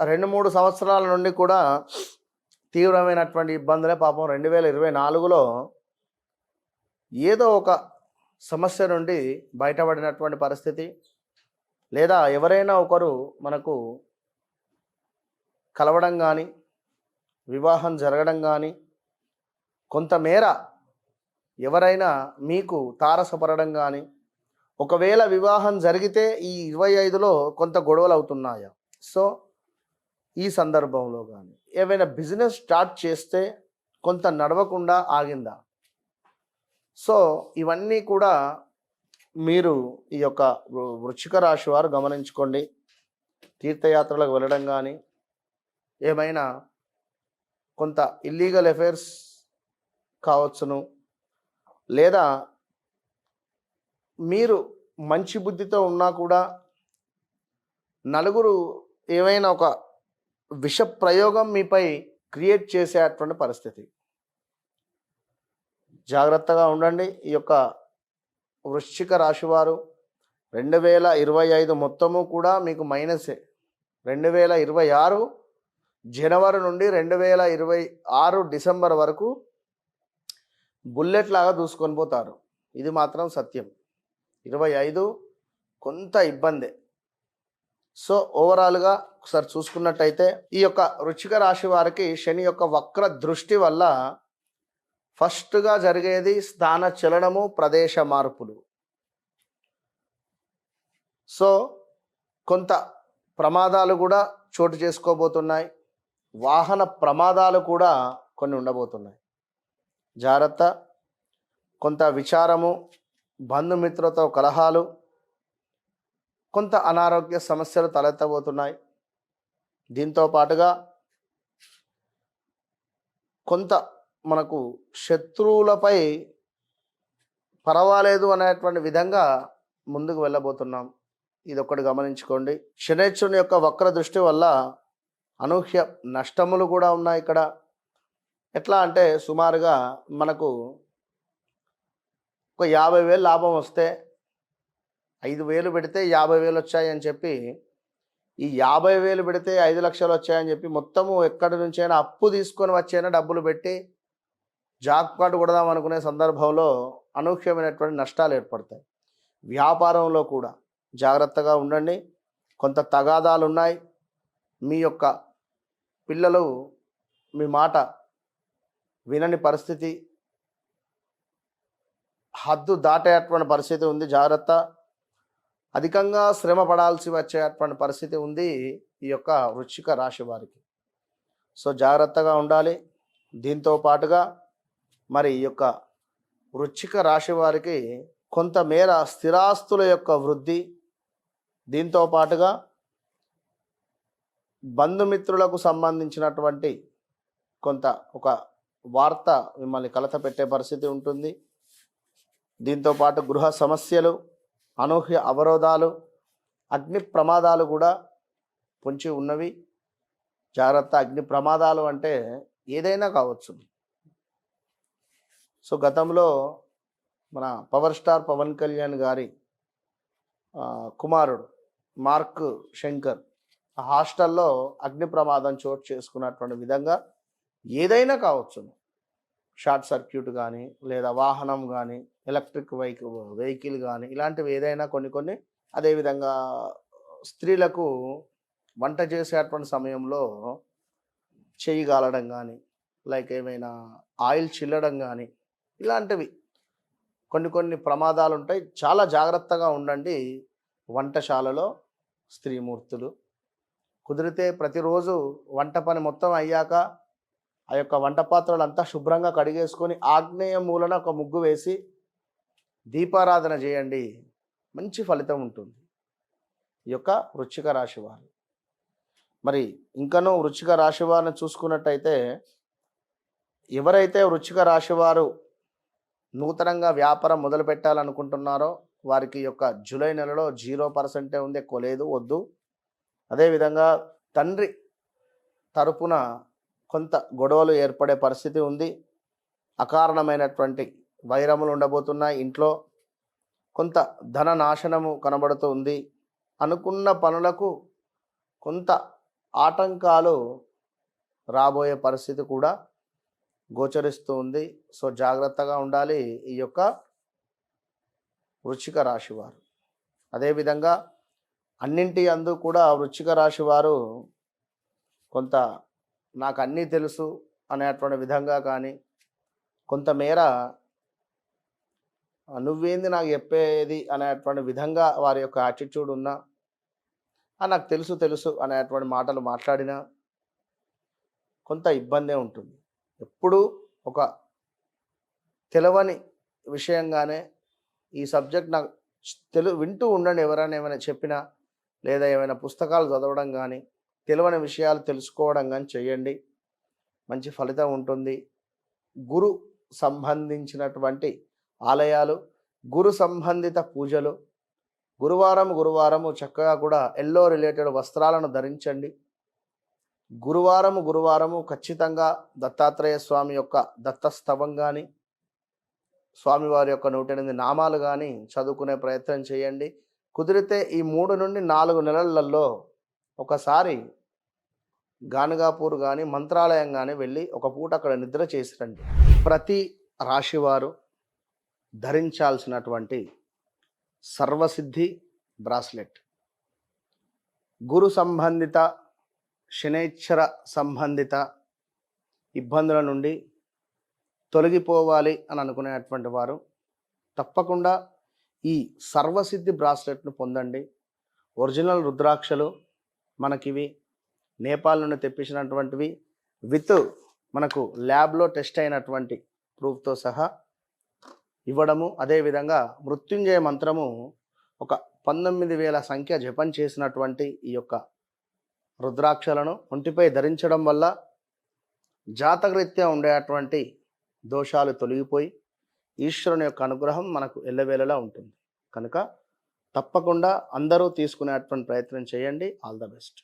రెండు మూడు సంవత్సరాల నుండి కూడా తీవ్రమైనటువంటి ఇబ్బందులే పాపం. రెండు వేల ఇరవై నాలుగులో ఏదో ఒక సమస్య నుండి బయటపడినటువంటి పరిస్థితి. లేదా ఎవరైనా ఒకరు మనకు కలవడం కానీ వివాహం జరగడం కానీ కొంతమేర ఎవరైనా మీకు తారసపడడం కానీ ఒకవేళ వివాహం జరిగితే ఈ ఇరవై ఐదులో కొంత గొడవలు అవుతున్నాయా? సో ఈ సందర్భంలో కానీ ఏవైనా బిజినెస్ స్టార్ట్ చేస్తే కొంత నడవకుండా ఆగిందా? సో ఇవన్నీ కూడా మీరు ఈ యొక్క వృ- రాశి వారు గమనించుకోండి. తీర్థయాత్రలకు వెళ్ళడం కానీ ఏమైనా కొంత ఇల్లీగల్ అఫైర్స్ కావచ్చును. లేదా మీరు మంచి బుద్ధితో ఉన్నా కూడా నలుగురు ఏమైనా ఒక విష ప్రయోగం మీపై క్రియేట్ చేసేటువంటి పరిస్థితి. జాగ్రత్తగా ఉండండి. ఈ యొక్క వృశ్చిక రాశి వారు రెండు వేల ఇరవై ఐదు మొత్తము కూడా మీకు మైనసే. రెండు వేల ఇరవై ఆరు జనవరి నుండి రెండు వేల ఇరవై ఆరు డిసెంబర్ వరకు బుల్లెట్ లాగా దూసుకొని పోతారు. ఇది మాత్రం సత్యం. ఇరవై ఐదు కొంత ఇబ్బందే. సో ఓవరాల్గా ఒకసారి చూసుకున్నట్టయితే ఈ యొక్క రుచిక రాశి వారికి శని యొక్క వక్ర దృష్టి వల్ల ఫస్ట్గా జరిగేది స్థాన చలనము ప్రదేశ మార్పులు. సో కొంత ప్రమాదాలు కూడా చోటు చేసుకోబోతున్నాయి. వాహన ప్రమాదాలు కూడా కొన్ని ఉండబోతున్నాయి. జాగ్రత్త. కొంత విచారము బంధుమిత్రులతో కలహాలు కొంత అనారోగ్య సమస్యలు తలెత్తబోతున్నాయి. దీంతో పాటుగా కొంత మనకు శత్రువులపై పర్వాలేదు అనేటువంటి విధంగా ముందుకు వెళ్ళబోతున్నాం. ఇది ఒకటి గమనించుకోండి. శనేశ్వరుని యొక్క వక్ర దృష్టి వల్ల అనూహ్య నష్టములు కూడా ఉన్నాయి ఇక్కడ. ఎట్లా అంటే సుమారుగా మనకు ఒక యాభై వేలు లాభం వస్తే ఐదు వేలు పెడితే యాభై వేలు వచ్చాయని చెప్పి ఈ యాభై వేలు పెడితే ఐదు లక్షలు వచ్చాయని చెప్పి మొత్తము ఎక్కడి నుంచైనా అప్పు తీసుకొని వచ్చైనా డబ్బులు పెట్టి జాక్ పాటు కొడదాం అనుకునే సందర్భంలో అనూహ్యమైనటువంటి నష్టాలు ఏర్పడతాయి. వ్యాపారంలో కూడా జాగ్రత్తగా ఉండండి. కొంత తగాదాలు ఉన్నాయి మీ యొక్క పిల్లలు మీ మాట వినని పరిస్థితి హద్దు దాటేటువంటి పరిస్థితి ఉంది. జాగ్రత్త. అధికంగా శ్రమ పడాల్సి వచ్చేటువంటి పరిస్థితి ఉంది ఈ యొక్క వృశ్చిక రాశి వారికి. సో జాగ్రత్తగా ఉండాలి. దీంతో పాటుగా మరి ఈ యొక్క వృశ్చిక రాశి వారికి కొంతమేర స్థిరాస్తుల యొక్క వృద్ధి దీంతో పాటుగా బంధుమిత్రులకు సంబంధించినటువంటి కొంత ఒక వార్త మిమ్మల్ని కలత పెట్టే పరిస్థితి ఉంటుంది. దీంతో పాటు గృహ సమస్యలు అనూహ్య అవరోధాలు అగ్ని ప్రమాదాలు కూడా పొంచి ఉన్నవి. జాగ్రత్త అగ్ని ప్రమాదాలు అంటే ఏదైనా కావచ్చు. సో గతంలో మన పవర్ స్టార్ పవన్ కళ్యాణ్ గారి కుమారుడు మార్క్ శంకర్ ఆ హాస్టల్లో అగ్ని ప్రమాదం చోటు చేసుకున్నటువంటి విధంగా ఏదైనా కావచ్చు షార్ట్ సర్క్యూట్ కానీ లేదా వాహనం కానీ ఎలక్ట్రిక్ వెహికల్ వెహికల్ కానీ ఇలాంటివి ఏదైనా కొన్ని కొన్ని అదేవిధంగా స్త్రీలకు వంట చేసేటువంటి సమయంలో చెయ్యి గాలడం కానీ లైక్ ఏమైనా ఆయిల్ చిల్లడం కానీ ఇలాంటివి కొన్ని కొన్ని ప్రమాదాలు ఉంటాయి. చాలా జాగ్రత్తగా ఉండండి వంటశాలలో స్త్రీమూర్తులు. కుదిరితే ప్రతిరోజు వంట పని మొత్తం అయ్యాక ఆ యొక్క వంట పాత్రలు అంతా శుభ్రంగా కడిగేసుకొని ఆగ్నేయ మూలన ఒక ముగ్గు వేసి దీపారాధన చేయండి. మంచి ఫలితం ఉంటుంది. ఈ యొక్క వృచ్చిక రాశి వారు. మరి ఇంకనూ వృచ్చిక రాశి వారిని చూసుకున్నట్టయితే ఎవరైతే వృచ్చిక రాశి వారు నూతనంగా వ్యాపారం మొదలు పెట్టాలనుకుంటున్నారో వారికి యొక్క జూలై నెలలో జీరో పర్సెంటే ఉంది ఎక్కువ లేదు వద్దు. అదేవిధంగా తండ్రి తరపున కొంత గొడవలు ఏర్పడే పరిస్థితి ఉంది. అకారణమైనటువంటి వైరములు ఉండబోతున్నాయి ఇంట్లో. కొంత ధన నాశనము కనబడుతూ ఉంది. అనుకున్న పనులకు కొంత ఆటంకాలు రాబోయే పరిస్థితి కూడా గోచరిస్తూ ఉంది. సో జాగ్రత్తగా ఉండాలి ఈ యొక్క వృచ్చిక రాశి వారు. అదేవిధంగా అన్నింటి అందు కూడా వృచ్చిక రాశి వారు కొంత నాకు అన్నీ తెలుసు అనేటువంటి విధంగా కానీ కొంతమేర నువ్వేంది నాకు చెప్పేది అనేటువంటి విధంగా వారి యొక్క యాటిట్యూడ్ ఉన్నా నాకు తెలుసు తెలుసు అనేటువంటి మాటలు మాట్లాడినా కొంత ఇబ్బందే ఉంటుంది. ఎప్పుడు ఒక తెలవని విషయంగానే ఈ సబ్జెక్ట్ నాకు తెలు వింటూ ఉండండి ఎవరైనా ఏమైనా చెప్పినా లేదా ఏమైనా పుస్తకాలు చదవడం కానీ తెలియని విషయాలు తెలుసుకోవడం కానీ చేయండి. మంచి ఫలితం ఉంటుంది. గురు సంబంధించినటువంటి ఆలయాలు గురు సంబంధిత పూజలు గురువారం గురువారము చక్కగా కూడా ఎల్లో రిలేటెడ్ వస్త్రాలను ధరించండి. గురువారము గురువారము ఖచ్చితంగా దత్తాత్రేయ స్వామి యొక్క దత్తస్తవం కానీ స్వామివారి యొక్క నూట ఎనిమిది నామాలు కానీ చదువుకునే ప్రయత్నం చేయండి. కుదిరితే ఈ మూడు నుండి నాలుగు నెలలలో ఒకసారి గానుగాపూర్ కానీ మంత్రాలయం కానీ వెళ్ళి ఒక పూట అక్కడ నిద్ర చేసిరండి. ప్రతి రాశివారు ధరించాల్సినటువంటి సర్వసిద్ధి బ్రాస్లెట్. గురు సంబంధిత శనేశ్వర సంబంధిత ఇబ్బందుల నుండి తొలగిపోవాలి అని అనుకునేటువంటి వారు తప్పకుండా ఈ సర్వసిద్ధి బ్రాస్లెట్ను పొందండి. ఒరిజినల్ రుద్రాక్షలు మనకివి నేపాల్ నుండి తెప్పించినటువంటివి విత్ మనకు ల్యాబ్లో టెస్ట్ అయినటువంటి ప్రూఫ్తో సహా ఇవ్వడము అదేవిధంగా మృత్యుంజయ మంత్రము ఒక పంతొమ్మిది వేల సంఖ్య జపం చేసినటువంటి ఈ యొక్క రుద్రాక్షలను ఒంటిపై ధరించడం వల్ల జాతకరీత్యా ఉండేటువంటి దోషాలు తొలగిపోయి ఈశ్వరుని యొక్క అనుగ్రహం మనకు ఎల్లవేళలా ఉంటుంది. కనుక తప్పకుండా అందరూ తీసుకునేటువంటి ప్రయత్నం చేయండి. All the best.